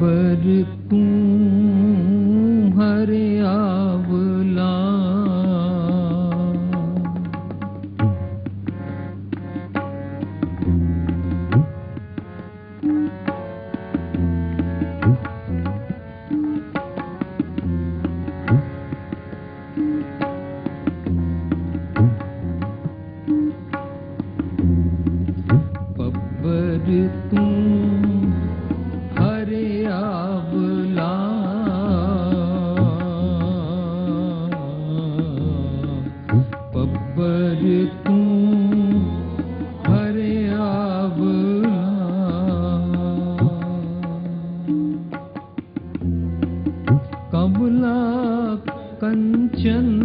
ਪੱਬਰ ਤੂੰ ਕੰਚਨ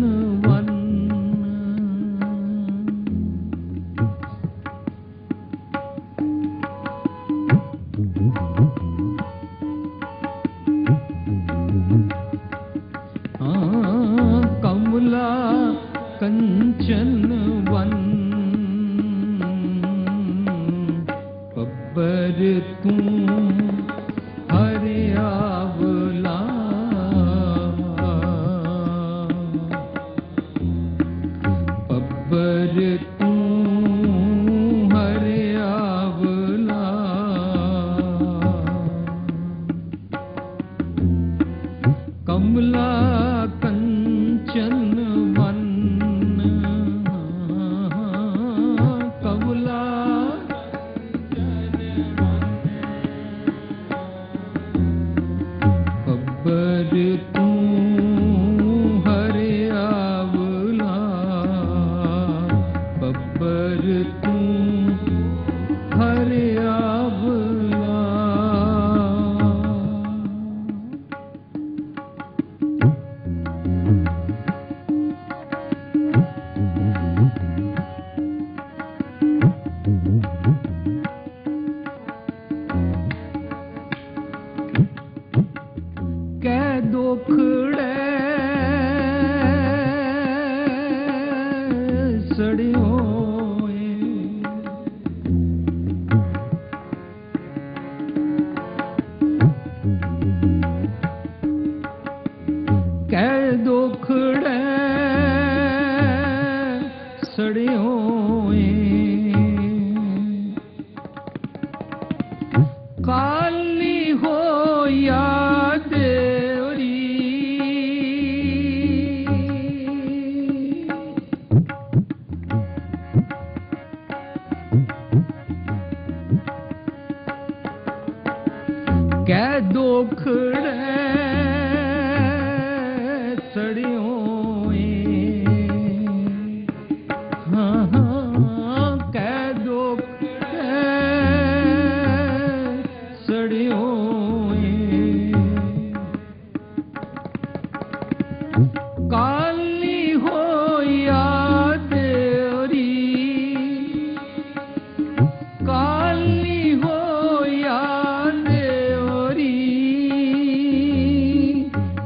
knowing.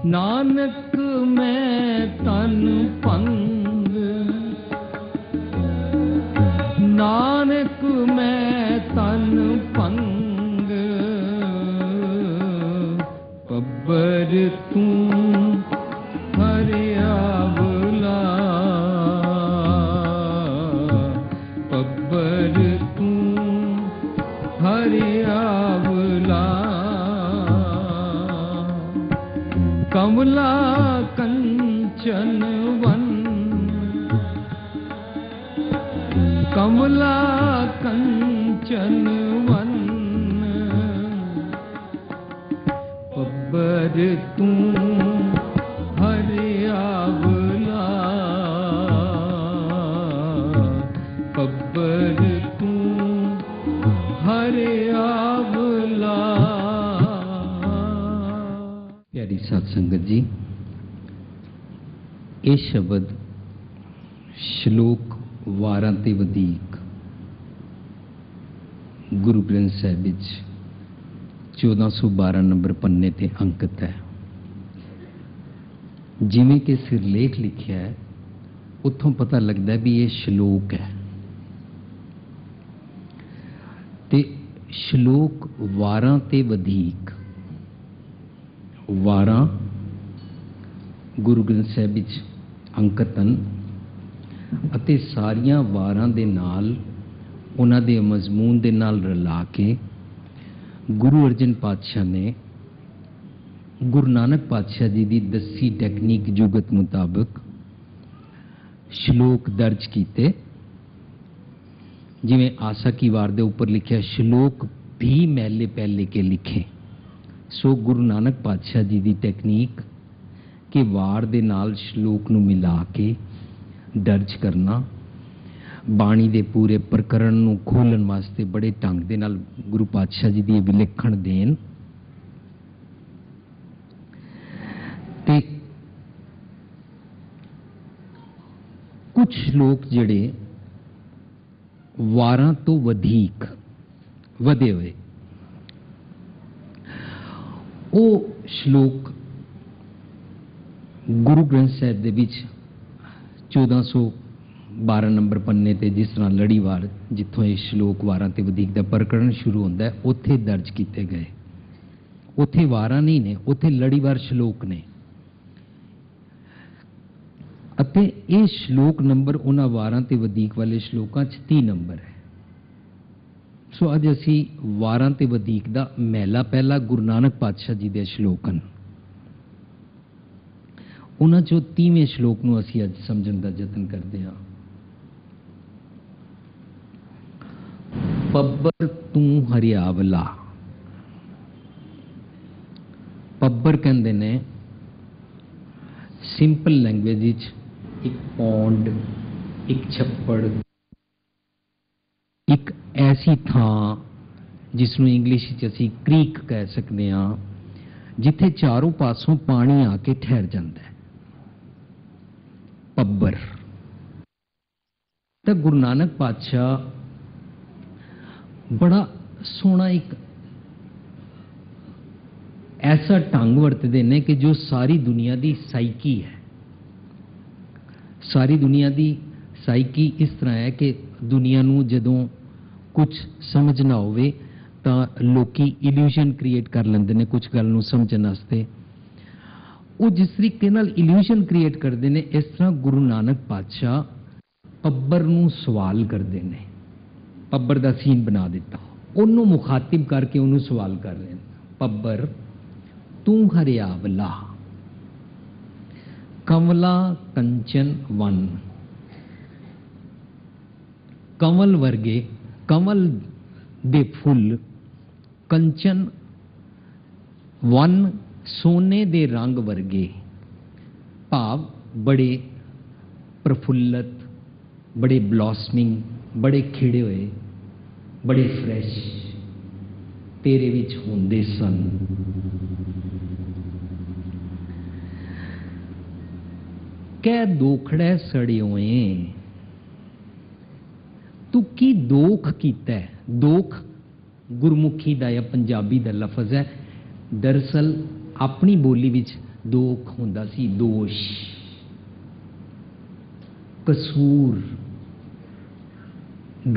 ਨਾਨਕ ਮੈਂ ਤਨ ਭੰਗ। ਨਾਨਕ ਕਮਲਾ ਕੰਚਨ ਵਨ ਕਮਲਾ ਕੰਚਨ ਵਨ ਪੱਬਰ ਤੂੰ ਹਰਿਆਵਲਾ ਪੱਬਰ ਤੂੰ ਹਰਿਆਵਲਾ ਪਿਆਰੀ ਸਾਧ ਸੰਗਤ ਜੀ, ਇਹ ਸ਼ਬਦ ਸ਼ਲੋਕ ਵਾਰਾਂ ਤੇ ਵਧੇਕ ਗੁਰੂ ਗ੍ਰੰਥ ਸਾਹਿਬ ਵਿੱਚ 1412 ਨੰਬਰ ਪੰਨੇ ਤੇ ਅੰਕਿਤ ਹੈ। ਜਿਵੇਂ ਕਿ ਸਿਰਲੇਖ ਲਿਖਿਆ ਹੈ, ਉੱਥੋਂ ਪਤਾ ਲੱਗਦਾ ਵੀ ਇਹ ਸ਼ਲੋਕ ਹੈ। ਤੇ ਸ਼ਲੋਕ ਵਾਰਾਂ ਤੇ ਵਧੇਕ ਵਾਰਾਂ, ਗੁਰੂ ਗ੍ਰੰਥ ਸਾਹਿਬ ਵਿੱਚ ਅੰਕਿਤ ਹਨ ਅਤੇ ਸਾਰੀਆਂ ਵਾਰਾਂ ਦੇ ਨਾਲ, ਉਹਨਾਂ ਦੇ ਮਜ਼ਮੂਨ ਦੇ ਨਾਲ ਰਲਾ ਕੇ ਗੁਰੂ ਅਰਜਨ ਪਾਤਸ਼ਾਹ ਨੇ ਗੁਰੂ ਨਾਨਕ ਪਾਤਸ਼ਾਹ ਜੀ ਦੀ ਦੱਸੀ ਟੈਕਨੀਕ ਜੁਗਤ ਮੁਤਾਬਕ ਸ਼ਲੋਕ ਦਰਜ ਕੀਤੇ। ਜਿਵੇਂ ਆਸਾ ਕੀ ਵਾਰ ਦੇ ਉੱਪਰ ਲਿਖਿਆ, ਸ਼ਲੋਕ ਵੀ ਮਹਿਲੇ ਪਹਿਲੇ ਕੇ ਲਿਖੇ। ਸੋ ਗੁਰੂ ਨਾਨਕ ਪਾਤਸ਼ਾਹ ਜੀ ਦੀ ਟੈਕਨੀਕ ਕਿ ਵਾਰ ਦੇ ਨਾਲ ਸ਼ਲੋਕ ਨੂੰ ਮਿਲਾ ਕੇ ਦਰਜ ਕਰਨਾ, ਬਾਣੀ ਦੇ ਪੂਰੇ ਪ੍ਰਕਰਣ ਨੂੰ ਖੋਲਣ ਵਾਸਤੇ ਬੜੇ ਢੰਗ ਦੇ ਨਾਲ ਗੁਰੂ ਪਾਤਸ਼ਾਹ ਜੀ ਦੀ ਇਹ ਵਿਲੱਖਣ ਦੇਣ। ਤੇ ਕੁਝ ਲੋਕ ਜਿਹੜੇ ਵਾਰਾਂ ਤੋਂ ਵਧੇਕ ਵਧੇ ਹੋਏ ਉਹ ਸ਼ਲੋਕ ਗੁਰੂ ਗ੍ਰੰਥ ਸਾਹਿਬ ਦੇ ਵਿੱਚ 1412 ਨੰਬਰ ਪੰਨੇ ਤੇ ਜਿਸ ਤਰ੍ਹਾਂ ਲੜੀਵਾਰ ਜਿੱਥੋਂ ਇਹ ਸ਼ਲੋਕ ਵਾਰਾਂ ਤੇ ਵਧੇਕ ਦਾ ਪ੍ਰਕਰਣ ਸ਼ੁਰੂ ਹੁੰਦਾ ਹੈ, ਉੱਥੇ ਦਰਜ ਕੀਤੇ ਗਏ। ਉੱਥੇ ਵਾਰਾਂ ਨਹੀਂ ਨੇ, ਉੱਥੇ ਲੜੀਵਾਰ ਸ਼ਲੋਕ ਨੇ। ਅਤੇ ਇਹ ਸ਼ਲੋਕ ਨੰਬਰ ਉਹਨਾਂ ਵਾਰਾਂ ਤੇ ਵਧੇਕ ਵਾਲੇ ਸ਼ਲੋਕਾਂ 'ਚ 30 ਨੰਬਰ ਹੈ। ਸੋ ਅੱਜ ਅਸੀਂ ਵਾਰਾਂ ਤੇ ਵਧੇਕ ਦਾ ਮਹਿਲਾ ਪਹਿਲਾ ਗੁਰੂ ਨਾਨਕ ਪਾਤਸ਼ਾਹ ਜੀ ਦੇ ਸ਼ਲੋਕ ਹਨ। ਉਹਨਾਂ ਚੋਂ 30ਵੇਂ ਸ਼ਲੋਕ ਨੂੰ ਅਸੀਂ ਅੱਜ ਸਮਝਣ ਦਾ ਯਤਨ ਕਰਦੇ ਹਾਂ। ਪੱਬਰ ਤੂੰ ਹਰਿਆਵਲਾ। ਪੱਬਰ ਕਹਿੰਦੇ ਨੇ ਸਿੰਪਲ ਲੈਂਗੁਏਜ ਵਿੱਚ ਇੱਕ ਪੌਂਡ ਇੱਕ ਛੱਪੜ, ਇੱਕ ਐਸੀ ਥਾਂ ਜਿਸ ਨੂੰ ਇੰਗਲਿਸ਼ ਵਿੱਚ ਅਸੀਂ ਕ੍ਰੀਕ ਕਹਿ ਸਕਦੇ ਹਾਂ, ਜਿੱਥੇ ਚਾਰੋਂ ਪਾਸੋਂ ਪਾਣੀ ਆ ਕੇ ਠਹਿਰ ਜਾਂਦਾ ਹੈ। ਪੱਬਰ। ਤਾਂ ਗੁਰੂ ਨਾਨਕ ਪਾਤਸ਼ਾਹ ਬੜਾ ਸੋਹਣਾ ਇੱਕ ਐਸਾ ਢੰਗ ਵਰਤਦੇ ਨੇ ਕਿ ਜੋ ਸਾਰੀ ਦੁਨੀਆ ਦੀ ਸਾਈਕੀ ਹੈ। ਸਾਰੀ ਦੁਨੀਆ ਦੀ ਸਾਈਕੀ ਇਸ ਤਰ੍ਹਾਂ ਹੈ ਕਿ ਦੁਨੀਆ ਨੂੰ ਜਦੋਂ ਕੁਝ ਸਮਝ ਨਾ ਹੋਵੇ ਤਾਂ ਲੋਕੀ ਇਲੂਸ਼ਨ ਕ੍ਰੀਏਟ ਕਰ ਲੈਂਦੇ ਨੇ ਕੁਝ ਗੱਲ ਨੂੰ ਸਮਝਣ ਵਾਸਤੇ। ਉਹ ਜਿਸ ਤਰੀਕੇ ਨਾਲ ਇਲੂਸ਼ਨ ਕ੍ਰੀਏਟ ਕਰਦੇ ਨੇ, ਇਸ ਤਰ੍ਹਾਂ ਗੁਰੂ ਨਾਨਕ ਪਾਤਸ਼ਾਹ ਪੱਬਰ ਨੂੰ ਸਵਾਲ ਕਰਦੇ ਨੇ। ਪੱਬਰ ਦਾ ਸੀਨ ਬਣਾ ਦਿੱਤਾ। ਉਹਨੂੰ ਮੁਖਾਤਿਬ ਕਰਕੇ ਉਹਨੂੰ ਸਵਾਲ ਕਰ ਰਹੇ ਨੇ। ਪੱਬਰ, ਤੂੰ ਹਰਿਆਵਲਾ ਕਮਲਾ ਕੰਚਨ ਵਨ। ਕਮਲ ਵਰਗੇ ਕਮਲ ਦੇ ਫੁੱਲ, ਕੰਚਨ ਵਨ ਸੋਨੇ ਦੇ ਰੰਗ ਵਰਗੇ। ਭਾਵ ਬੜੇ ਪ੍ਰਫੁੱਲਤ, ਬੜੇ ਬਲੌਸਮਿੰਗ, ਬੜੇ ਖਿੜੇ ਹੋਏ, ਬੜੇ ਫਰੈਸ਼ ਤੇਰੇ ਵਿੱਚ ਹੁੰਦੇ ਸਨ। ਕਹਿ ਦੋਖੜੇ ਸੜਿਓਏ ਤੂੰ ਕੀ ਦੋਖ ਕੀਤਾ ਦੋਖ ਗੁਰਮੁਖੀ ਦਾ ਜਾਂ ਪੰਜਾਬੀ ਦਾ ਲਫ਼ਜ਼ ਹੈ। ਦਰਸਲ ਆਪਣੀ ਬੋਲੀ ਵਿੱਚ ਦੋਖ ਹੁੰਦਾ ਸੀ, ਦੋਸ਼। ਕਸੂਰ,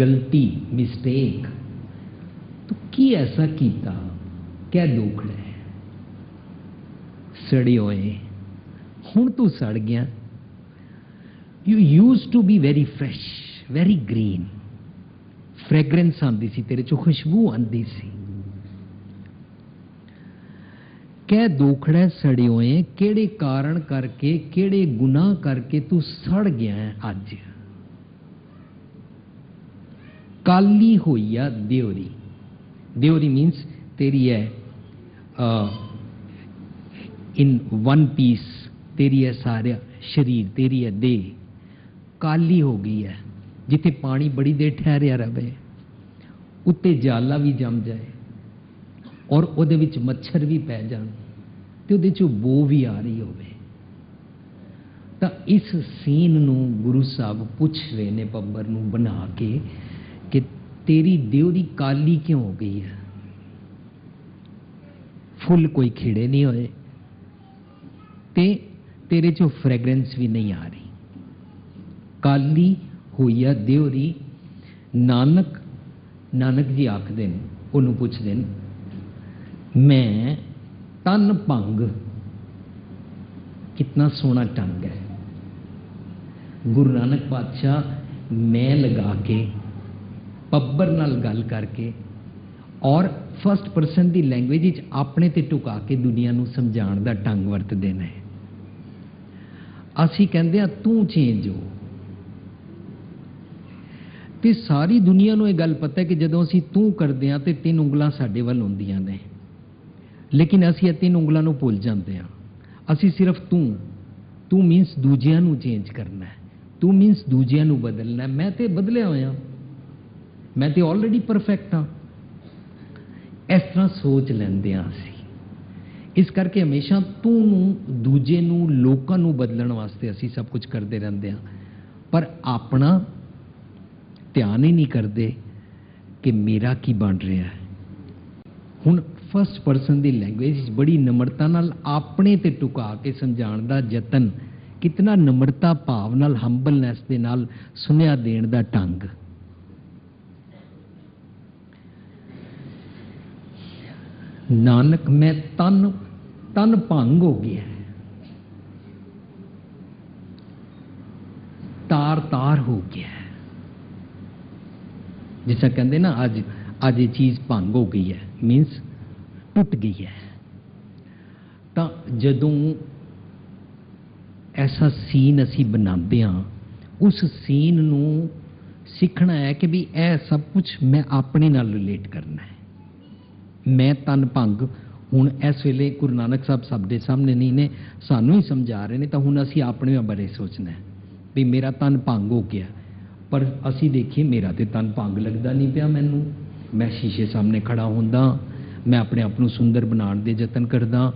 ਗਲਤੀ, ਮਿਸਟੇਕ। ਤੂੰ ਕੀ ਐਸਾ ਕੀਤਾ, ਕਿਆ ਦੋਖ ਹੈ ਸੜੇ ਹੋਏ, ਹੁਣ ਤੂੰ ਸੜ ਗਿਆ। You use to be very fresh very green fragrance ਆਉਂਦੀ ਸੀ, ਤੇਰੇ ਚੋਂ ਖੁਸ਼ਬੂ ਆਉਂਦੀ ਸੀ। ਕਹਿ ਦੋਖੜਾ ਸੜਿਓਏ, ਕਿਹੜੇ ਕਾਰਨ ਕਰਕੇ, ਕਿਹੜੇ ਗੁਨਾਹ ਕਰਕੇ ਤੂੰ ਸੜ ਗਿਆ ਹੈ ਅੱਜ? ਕਾਲੀ ਹੋਈ ਆ ਦਿਉਰੀ ਦਿਉਰੀ ਮੀਨਸ ਤੇਰੀ ਹੈ ਇਨ ਵਨ ਪੀਸ ਤੇਰੀ ਹੈ ਸਾਰਾ ਸ਼ਰੀਰ, ਤੇਰੀ ਹੈ ਦੇਹ। ਕਾਲੀ ਹੋ ਗਈ ਹੈ ਜਿੱਥੇ ਪਾਣੀ ਬੜੀ ਦੇਰ ਠਹਿਰਿਆ ਰਵੇ। ਉੱਤੇ ਜਾਲਾ ਵੀ ਜੰਮ ਜਾਏ ਔਰ ਉਹਦੇ ਵਿੱਚ ਮੱਛਰ ਵੀ ਪੈ ਜਾਣ ਤੇ ਉਹਦੇ ਚੋਂ ਬੋ ਵੀ ਆ ਰਹੀ ਹੋਵੇ। ਤਾਂ ਇਸ ਸੀਨ ਨੂੰ ਗੁਰੂ ਸਾਹਿਬ ਪੁੱਛ ਰਹੇ ਨੇ ਪੱਬਰ ਨੂੰ ਬਣਾ ਕੇ ਕਿ ਤੇਰੀ ਦਿਉਰੀ ਕਾਲੀ ਕਿਉਂ ਹੋ ਗਈ ਹੈ? ਫੁੱਲ ਕੋਈ ਖਿੜੇ ਨਹੀਂ ਹੋਏ ਤੇ ਤੇਰੇ ਚੋਂ ਫ੍ਰੈਗਰੈਂਸ ਵੀ ਨਹੀਂ ਆ ਰਹੀ। ਕਾਲੀ ਹੋਈਆ ਦਿਉਰੀ ਨਾਨਕ ਨਾਨਕ ਜੀ ਆਖਦੇ ਨੇ, ਉਹਨੂੰ ਪੁੱਛਦੇ ਨੇ, ਮੈਂ ਤਨ ਭੰਗ ਕਿੰਨਾ ਸੋਹਣਾ ਟੰਗ ਹੈ। ਗੁਰੂ ਨਾਨਕ ਪਾਤਸ਼ਾਹ ਮੈਂ ਲਗਾ ਕੇ, ਪੱਬਰ ਨਾਲ ਗੱਲ ਕਰਕੇ ਔਰ ਫਸਟ ਪਰਸਨ ਦੀ ਲੈਂਗੁਏਜ ਵਿੱਚ ਆਪਣੇ ਤੇ ਟੁਕਾ ਕੇ ਦੁਨੀਆ ਨੂੰ ਸਮਝਾਉਣ ਦਾ ਢੰਗ ਵਰਤਦੇ ਨੇ। ਅਸੀਂ ਕਹਿੰਦੇ ਆ ਤੂੰ ਚੇਂਜ ਹੋ। ਤੇ ਸਾਰੀ ਦੁਨੀਆ ਨੂੰ ਇਹ ਗੱਲ ਪਤਾ ਹੈ ਕਿ ਜਦੋਂ ਅਸੀਂ ਤੂੰ ਕਰਦੇ ਆ ਤੇ ਤਿੰਨ ਉਂਗਲਾਂ ਸਾਡੇ ਵੱਲ ਹੁੰਦੀਆਂ ਨੇ। ਲੇਕਿਨ ਅਸੀਂ ਇਹ ਤਿੰਨ ਉਂਗਲਾਂ ਨੂੰ ਭੁੱਲ ਜਾਂਦੇ ਆ ਅਸੀਂ ਸਿਰਫ ਤੂੰ ਤੂੰ ਮੀਨਸ ਦੂਜਿਆਂ ਨੂੰ ਚੇਂਜ ਕਰਨਾ ਹੈ। ਤੂੰ ਮੀਨਸ ਦੂਜਿਆਂ ਨੂੰ ਬਦਲਣਾ ਮੈਂ ਤੇ ਬਦਲਿਆ ਹੋਇਆ ਮੈਂ ਤੇ ਆਲਰੇਡੀ ਪਰਫੈਕਟ ਹਾਂ। ਇਸ ਤਰ੍ਹਾਂ ਸੋਚ ਲੈਂਦੇ ਆ ਅਸੀਂ। ਇਸ ਕਰਕੇ ਹਮੇਸ਼ਾ ਤੂੰ ਨੂੰ, ਦੂਜੇ ਨੂੰ, ਲੋਕਾਂ ਨੂੰ ਬਦਲਣ ਵਾਸਤੇ ਅਸੀਂ ਸਭ ਕੁਝ ਕਰਦੇ ਰਹਿੰਦੇ ਆ ਪਰ ਆਪਣਾ ਧਿਆਨ ਹੀ ਨਹੀਂ ਕਰਦੇ ਕਿ ਮੇਰਾ ਕੀ ਬਣ ਰਿਹਾ ਹੈ। ਹੁਣ ਫਸਟ ਪਰਸਨ ਦੀ ਲੈਂਗੁਏਜ ਵਿੱਚ ਬੜੀ ਨਮਰਤਾ ਨਾਲ ਆਪਣੇ ਤੇ ਟੁਕਾ ਕੇ ਸਮਝਾਉਣ ਦਾ ਯਤਨ, ਕਿਤਨਾ ਨਮਰਤਾ ਭਾਵ ਨਾਲ ਹੰਬਲਨੈਸ ਦੇ ਨਾਲ ਸੁਨੇਹਾ ਦੇਣ ਦਾ ਢੰਗ। ਨਾਨਕ, ਮੈਂ ਤਨ ਤਨ ਭੰਗ ਹੋ ਗਿਆ ਤਾਰ ਤਾਰ ਹੋ ਗਿਆ ਜਿਸ ਤਰ੍ਹਾਂ ਕਹਿੰਦੇ ਨਾ ਅੱਜ ਅੱਜ ਇਹ ਚੀਜ਼ ਭੰਗ ਹੋ ਗਈ ਹੈ ਮੀਨਸ ਟੁੱਟ ਗਈ ਹੈ। ਤਾਂ ਜਦੋਂ ਐਸਾ ਸੀਨ ਅਸੀਂ ਬਣਾਉਂਦੇ ਹਾਂ, ਉਸ ਸੀਨ ਨੂੰ ਸਿੱਖਣਾ ਹੈ ਕਿ ਵੀ ਇਹ ਸਭ ਕੁਝ ਮੈਂ ਆਪਣੇ ਨਾਲ ਰਿਲੇਟ ਕਰਨਾ ਹੈ। ਮੈਂ ਤਨ ਭੰਗ, ਹੁਣ ਇਸ ਵੇਲੇ ਗੁਰੂ ਨਾਨਕ ਸਾਹਿਬ ਸਭ ਦੇ ਸਾਹਮਣੇ ਨਹੀਂ ਨੇ, ਸਾਨੂੰ ਹੀ ਸਮਝਾ ਰਹੇ ਨੇ, ਤਾਂ ਹੁਣ ਅਸੀਂ ਆਪਣੇ ਬਾਰੇ ਸੋਚਣਾ ਹੈ। ਵੀ ਮੇਰਾ ਤਨ ਭੰਗ ਹੋ ਗਿਆ। ਪਰ ਅਸੀਂ ਦੇਖੀਏ, ਮੇਰਾ ਤੇ ਤਨ ਭੰਗ ਲੱਗਦਾ ਨਹੀਂ ਪਿਆ ਮੈਨੂੰ। ਮੈਂ ਸ਼ੀਸ਼ੇ ਸਾਹਮਣੇ ਖੜਾ ਹੁੰਦਾ, ਮੈਂ ਆਪਣੇ ਆਪ ਨੂੰ ਸੁੰਦਰ ਬਣਾਉਣ ਦੇ ਯਤਨ ਕਰਦਾ।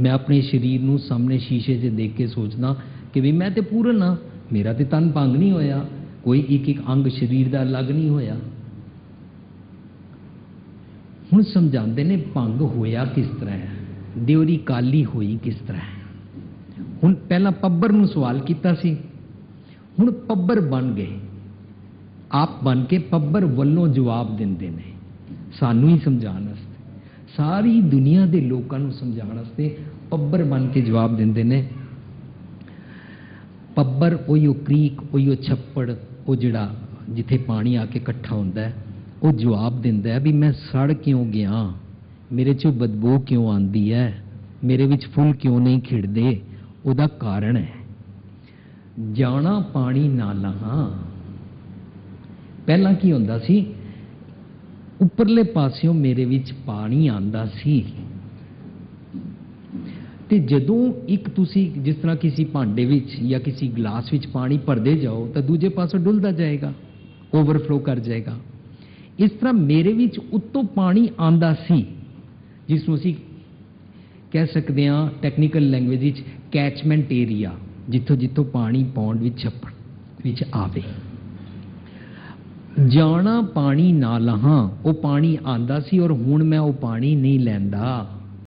ਮੈਂ ਆਪਣੇ ਸਰੀਰ ਨੂੰ ਸਾਹਮਣੇ ਸ਼ੀਸ਼ੇ 'ਚ ਦੇਖ ਕੇ ਸੋਚਦਾ ਕਿ ਵੀ ਮੈਂ ਤੇ ਪੂਰਨ ਆ ਮੇਰਾ ਤੇ ਤਨ ਭੰਗ ਨਹੀਂ ਹੋਇਆ, ਕੋਈ ਇੱਕ ਇੱਕ ਅੰਗ ਸਰੀਰ ਦਾ ਅਲੱਗ ਨਹੀਂ ਹੋਇਆ। ਹੁਣ ਸਮਝਾਉਂਦੇ ਨੇ, ਭੰਗ ਹੋਇਆ ਕਿਸ ਤਰ੍ਹਾਂ ਹੈ? ਦਿਉਰੀ ਕਾਲੀ ਹੋਈ ਕਿਸ ਤਰ੍ਹਾਂ ਹੈ? ਹੁਣ ਪਹਿਲਾਂ ਪੱਬਰ ਨੂੰ ਸਵਾਲ ਕੀਤਾ ਸੀ ਹੁਣ ਪੱਬਰ ਬਣ ਗਏ। ਆਪ ਬਣ ਕੇ ਪੱਬਰ ਵੱਲੋਂ ਜਵਾਬ ਦਿੰਦੇ ਨੇ। ਸਾਨੂੰ ਹੀ ਸਮਝਾਉਣ ਵਾਸਤੇ, ਸਾਰੀ ਦੁਨੀਆ ਦੇ ਲੋਕਾਂ ਨੂੰ ਸਮਝਾਉਣ ਵਾਸਤੇ ਪੱਬਰ ਬਣ ਕੇ ਜਵਾਬ ਦਿੰਦੇ ਨੇ। ਪੱਬਰ ਉਹੀ ਉਹ ਕ੍ਰੀਕ ਉਹੀ ਉਹ ਛੱਪੜ, ਉਹ ਜਿਹੜਾ ਜਿੱਥੇ ਪਾਣੀ ਆ ਕੇ ਇਕੱਠਾ ਹੁੰਦਾ ਉਹ ਜਵਾਬ ਦਿੰਦਾ ਹੈ ਵੀ ਮੈਂ ਸੜ ਕਿਉਂ ਗਿਆ? ਮੇਰੇ ਚੋਂ ਬਦਬੂ ਕਿਉਂ ਆਉਂਦੀ ਹੈ? ਮੇਰੇ ਵਿੱਚ ਫੁੱਲ ਕਿਉਂ ਨਹੀਂ ਖਿੜਦੇ? ਉਹਦਾ ਕਾਰਨ ਹੈ। ਜਾਣਾ ਪਾਣੀ ਨਾ ਲਹਾਂ ਪਹਿਲਾਂ ਕੀ ਹੁੰਦਾ ਸੀ? ਉੱਪਰਲੇ ਪਾਸਿਓਂ ਮੇਰੇ ਵਿੱਚ ਪਾਣੀ ਆਂਦਾ ਸੀ। ਤੇ ਜਦੋਂ ਇੱਕ ਤੁਸੀਂ ਜਿਸ ਤਰ੍ਹਾਂ ਕਿਸੇ ਭਾਂਡੇ ਵਿੱਚ ਜਾਂ ਕਿਸੇ ਗਲਾਸ ਵਿੱਚ ਪਾਣੀ ਭਰਦੇ ਜਾਓ, ਤਾਂ ਦੂਜੇ ਪਾਸੋਂ ਡੁੱਲਦਾ ਜਾਏਗਾ ਓਵਰਫਲੋ ਕਰ ਜਾਏਗਾ। ਇਸ ਤਰ੍ਹਾਂ ਮੇਰੇ ਵਿੱਚ ਉੱਤੋਂ ਪਾਣੀ ਆਂਦਾ ਸੀ, ਜਿਸ ਨੂੰ ਅਸੀਂ ਕਹਿ ਸਕਦੇ ਹਾਂ ਟੈਕਨੀਕਲ ਲੈਂਗੁਏਜ ਵਿੱਚ ਕੈਚਮੈਂਟ ਏਰੀਆ ਜਿੱਥੋਂ ਜਿੱਥੋਂ ਪਾਣੀ ਪੌਂਡ ਵਿੱਚ ਛੱਪਣ ਵਿੱਚ ਆਵੇ। ਜਾਣਾ ਪਾਣੀ ਨਾ ਲਹਾਂ, ਉਹ ਪਾਣੀ ਆਂਦਾ ਸੀ ਔਰ ਹੁਣ ਮੈਂ ਉਹ ਪਾਣੀ ਨਹੀਂ ਲੈਂਦਾ।